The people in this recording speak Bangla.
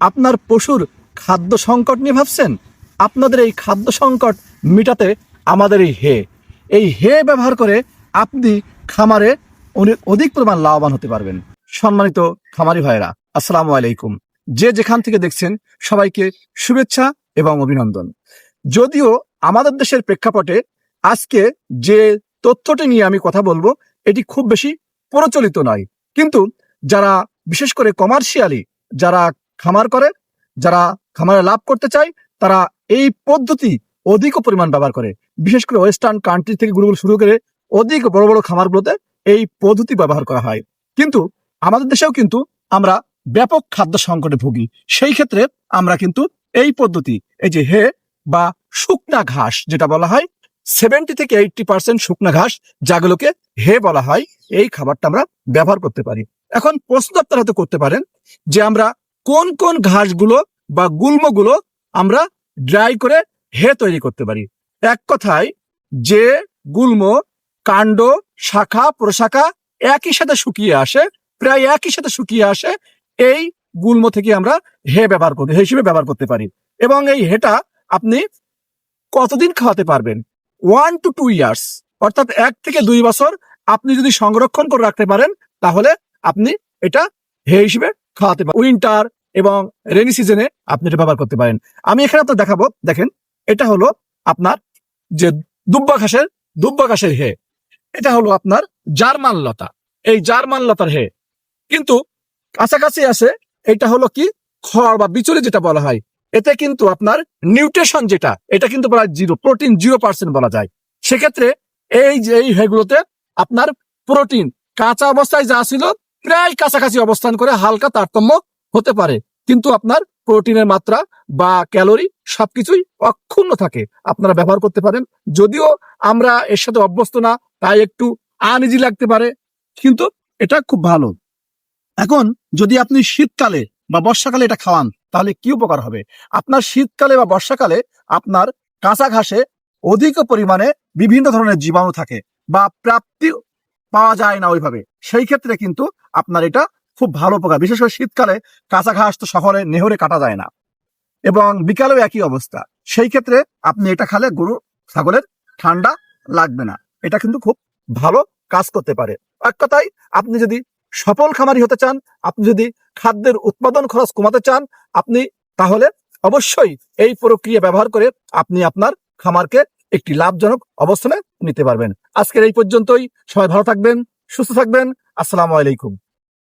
আপনার পশুর খাদ্য সংকট নিয়ে ভাবছেন? আপনাদের এই খাদ্য সংকট মেটাতে আমাদের এই হে। এই হে ব্যবহার করে আপনি খামারে অধিক পরিমাণ লাভবান হতে পারবেন। সম্মানিত খামারি ভাইরা আসসালামু আলাইকুম। যে যেখান থেকে দেখছেন, সবাইকে শুভেচ্ছা এবং অভিনন্দন। যদিও আমাদের দেশের প্রেক্ষাপটে আজকে যে তথ্যটি নিয়ে আমি কথা বলব, এটি খুব বেশি প্রচলিত নয়। কিন্তু যারা, বিশেষ করে কমার্শিয়ালি, যারা খামার করে, যারা খামারে লাভ করতে চায়, তারা এই পদ্ধতি অধিক পরিমাণ ব্যবহার করে। বিশেষ করে ওয়েস্টার্ন কান্ট্রি থেকে গুলোগুলো শুরু করে অধিক বড় বড় খামারগুলোতে এই পদ্ধতি ব্যবহার করা হয়। কিন্তু আমাদের দেশেও কিন্তু আমরা ব্যাপক খাদ্য সংকটে ভুগি। সেই ক্ষেত্রে আমরা কিন্তু এই পদ্ধতি, এই যে হে বা শুকনা ঘাস যেটা বলা হয় সেভেন্টি থেকে এইটটি পার্সেন্ট শুকনা ঘাস, যাগুলোকে হে বলা হয়, এই খাবারটা আমরা ব্যবহার করতে পারি। এখন প্রশ্ন আপনারা হয়তো করতে পারেন যে আমরা কোন কোন ঘাসগুলো বা গুল্মগুলো আমরা ড্রাই করে হে তৈরি করতে পারি? এক কথায়, যে গুল্ম, কাণ্ড, শাখা, প্রশাখা একই সাথে শুকিয়ে আসে, প্রায় একই সাথে শুকিয়ে আসে, এই গুল্ম থেকে আমরা হে ব্যবহার করতে, হে হিসেবে ব্যবহার করতে পারি। এবং এই হেটা আপনি কতদিন খাওয়াতে পারবেন? ওয়ান টু টু ইয়ার্স অর্থাৎ এক থেকে দুই বছর আপনি যদি সংরক্ষণ করে রাখতে পারেন, তাহলে আপনি এটা হে হিসেবে খাওয়াতে পারেন উইন্টার এবং রেনি সিজনে আপনি এটা ব্যবহার করতে পারেন। আমি এখানে আপনার দেখাবো, দেখেন, এটা হলো আপনার যে দুব্বা ঘাসের দুব্বা ঘাসের হে। এটা হলো আপনার জার্মান লতা। এই জার্মান লতার হে। কিন্তু কাছাকাছি আছে, এটা হলো কি? খড় বা বিচুলি যেটা বলা হয়। এতে কিন্তু আপনার নিউট্রিশন যেটা, এটা কিন্তু প্রায় জিরো, প্রোটিন জিরো পার্সেন্ট বলা যায়। সেক্ষেত্রে এই যে এই হেগুলোতে আপনার প্রোটিন কাঁচা অবস্থায় যা ছিল, প্রায় কাছাকাছি অবস্থান করে হালকা তারতম্য হতে পারে। কিন্তু আপনার প্রোটিনের মাত্রা বা ক্যালোরি সবকিছুই অক্ষুণ্ণ থাকে। আপনারা ব্যবহার করতে পারেন। যদিও আমরা এর সাথে অভ্যস্ত না, তাই একটু আনইজি লাগতে পারে। কিন্তু এটা খুব ভালো। এখন যদি আপনি শীতকালে বা বর্ষাকালে এটা খাওয়ান, তাহলে কি উপকার হবে? আপনার শীতকালে বা বর্ষাকালে আপনার কাঁচা ঘাসে অধিক পরিমাণে বিভিন্ন ধরনের জীবাণু থাকে বা প্রাপ্তি পাওয়া যায় না ওইভাবে। সেই ক্ষেত্রে কিন্তু আপনার এটা ভালো উপকার। বিশেষ করে শীতকালে কাঁচা ঘাস তো শহরে নেহরে কাটা যায় না। এবং বিকালেও একই অবস্থা। সেই ক্ষেত্রে আপনি এটা খালে গরু, ছাগলের ঠান্ডা লাগবে না। এটা কিন্তু খুব ভালো কাজ করতে পারে। এক কথায়, আপনি যদি সফল খামারি হতে চান, আপনি যদি খাদ্যের উৎপাদন খরচ কমাতে চান, আপনি তাহলে অবশ্যই এই প্রক্রিয়া ব্যবহার করে আপনি আপনার খামারকে একটি লাভজনক অবস্থানে নিতে পারবেন। আজকের এই পর্যন্তই। সবাই ভালো থাকবেন, সুস্থ থাকবেন। আসসালামু আলাইকুম।